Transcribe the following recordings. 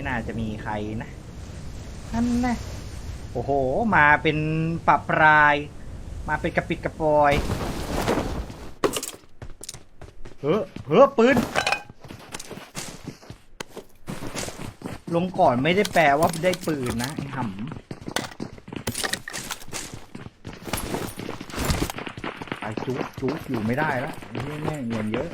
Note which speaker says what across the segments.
Speaker 1: ไม่น่าจะมีใครนะ นั่นนะโอ้โห มาเป็นปะปราย มาเป็นกระปิดกระปอย เฮ้อเฮ้อปืน ลงก่อนไม่ได้แปลว่าได้ปืนนะไอ้ห่ำไอ้จุกจุกอยู่ไม่ได้แล้วไอ้เหี้ยแม่งเงินเยอะ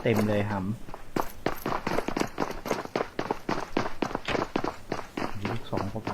Speaker 1: เต็มเลยหำลูกสองเข้าไป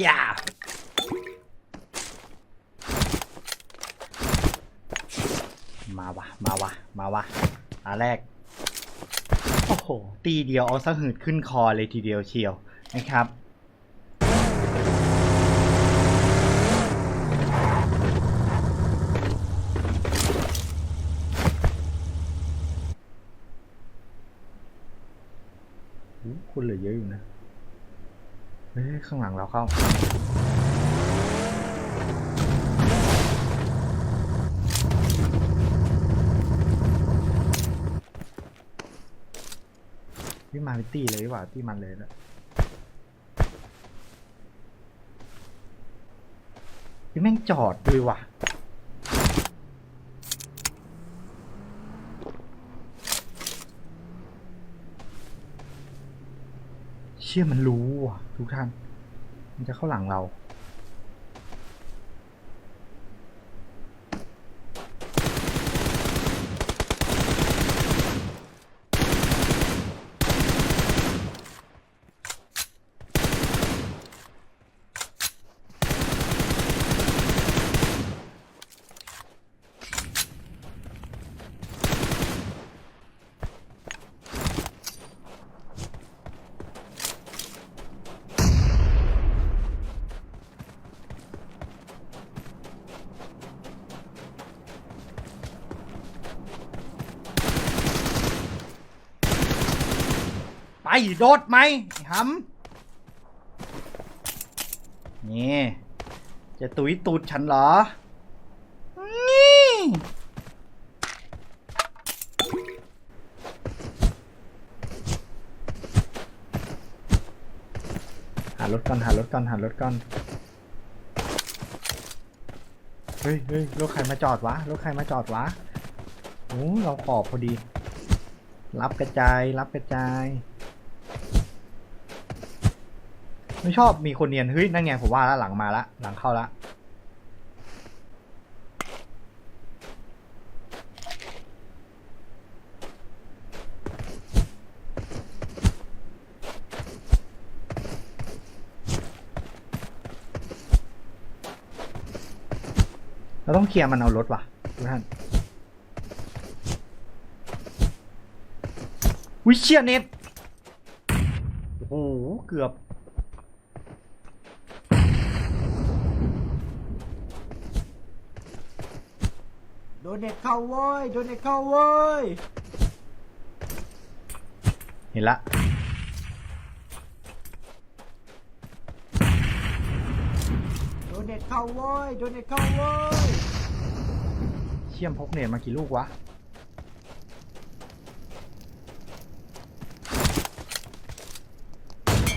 Speaker 1: อย่า มาวะมาวะมาวะตาแรก โอ้โห ตีเดียวเอาสะหืดขึ้นคอเลยทีเดียวเชียวนะครับอู้คนเหลือเยอะอยู่นะ เฮ้ย ข้างหลังเราเข้า พี่มาเป็นตี้เลยดีกว่าตีมันเลยนะพี่แม่งจอดด้วยว่ะเชื่อมันรู้ว่ะทุกท่าน มันจะเข้าหลังเรา โดดไหมหำนี่ จะตุยตูดฉันเหรอ นี่ หารถก่อน หารถก่อน หารถก่อน เฮ้ยเฮ้ยรถใครมาจอดวะ รถใครมาจอดวะโอ้เราขอบพอดี รับกระจาย รับกระจาย ไม่ชอบมีคนเนียนเฮ้ยนั่นไงผมว่าแล้วหลังมาละหลังเข้าละเราต้องเคลียร์มันเอารถว่ะทุกท่านวิเชียเน็ตโอ้โหเกือบ นเน็ตเข้าเว้ยโดนเน็ตเข้าเว้ยเห็นละโดนเน็ตเข้าเว้ยโดนเน็ตเข้าเว้ยเชี่ยมพกเน็ตมากี่ลูกวะ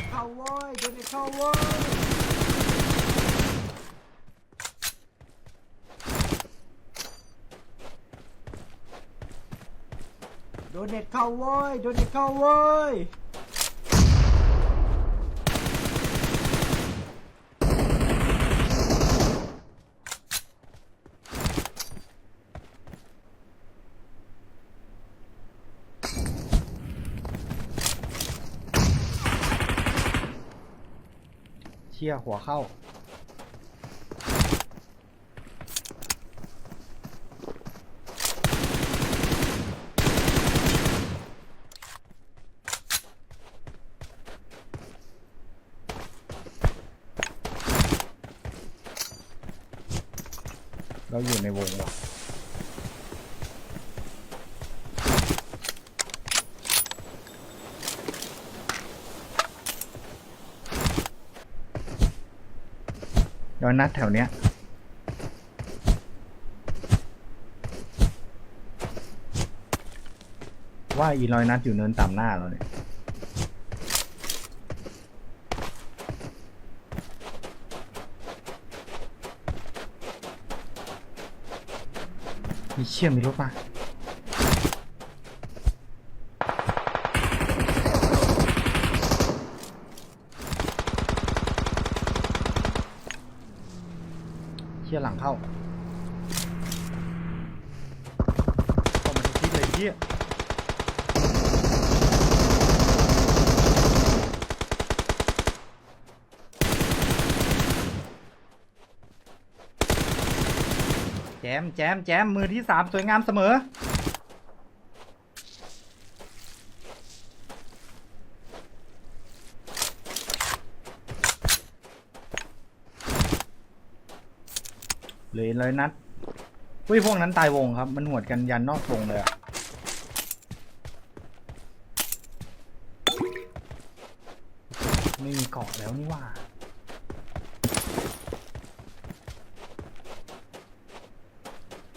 Speaker 1: เข้าเว้ยโดนเน็ตเข้าเว้ย โดน เน็ตเข้าเว้ยโดนเน็ตเข้าเว้ยเชี่ยหัวเข้า เราอยู่ในวงว่ะโดนนัดแถวเนี้ยว่าอีรอยนัดอยู่เนินต่ำหน้าเราเนี่ย มีเชี่ยมีรถมาเชี่ยหลังเข้าเข้ามาทุกที่เลยเชี่ย จมแจมแจมมือที่สามสวยงามเสมอ เลยเลยนัดเฮ้ยพวกนั้นตายวงครับ มันหวดกันยันนอกวงเลยอะไม่มีเกาะแล้วนี่ว่า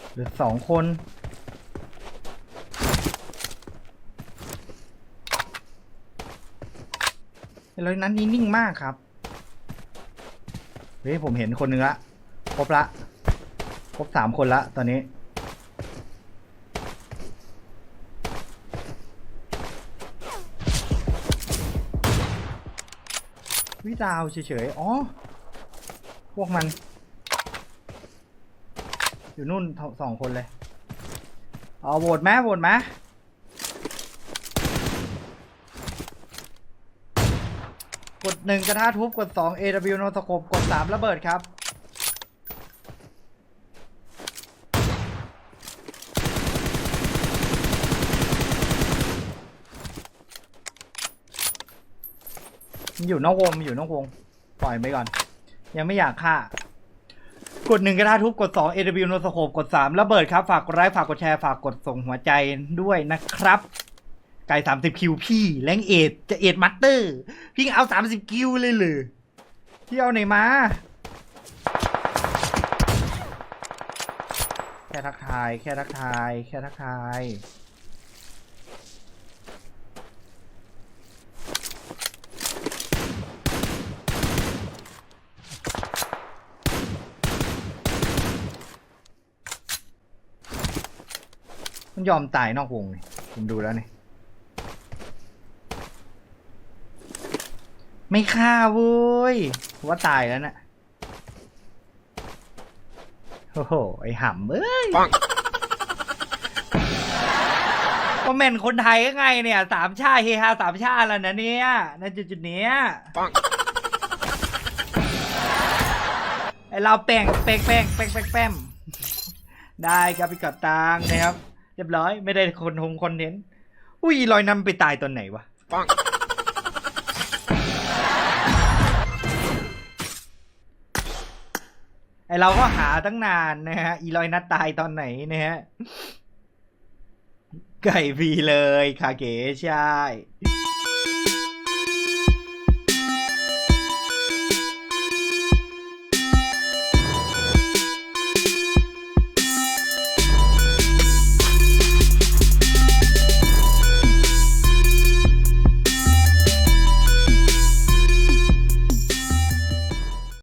Speaker 1: เหลือสองคนเลยนั้นนี้นิ่งมากครับ เฮ้ย ผมเห็นคนหนึงละ ครบละ ครบสามคนละ ตอนนี้ วิดาวเฉยๆ อ๋อ พวกมัน อยู่นู่นสองคนเลย เอาโหวตไหมโหวตไหมกดหนึ่งกระทะทุบกดสอง AW โนสโคปกดสามระเบิดครับอยู่นอกวงอยู่นอกวง ปล่อยไปก่อน ยังไม่อยากฆ่า กดหนึ่งกระทะทุบกดสอง AW โนสโคปกดสามระเบิดครับฝากกดไลค์ฝากกดแชร์ฝากกดส่งหัวใจด้วยนะครับ ไก่สามสิบคิวพี่แรงเอดจะเอดมัตเตอร์ พี่เอาสามสิบคิวเลยเหรือพี่เอาไหนมาแค่ทักทาย แค่ทักทาย แค่ทักทาย มันยอมตายนอกวงนี่ผมดูแล้วนี่ ไม่ฆ่าเว้ยว่าตายแล้วนะ่ะโอ้โห ไอ้ห่ำเอ้ย
Speaker 2: ปัง
Speaker 1: ก็แม่นคนไทยก็ไงเนี่ยสามชาติเฮฮาสามชาติแล้วนะเนี่ยในจุดจุดๆเนี้ย
Speaker 2: ปัง
Speaker 1: ไอเราแป้งแป้งแป้งแป้งแป้งแป้งได้ครับพี่กับตังนะครับ เรียบร้อย ไม่ได้คนหงคอนเทนต์อุ้ยลอยนำไปตายตอนไหนวะ
Speaker 2: ปัง
Speaker 1: ไอเราก็หาตั้งนานนะฮะ อีลอยนัดตายตอนไหนนะฮะ ไก่ฟรีเลยคาเก๋ใช่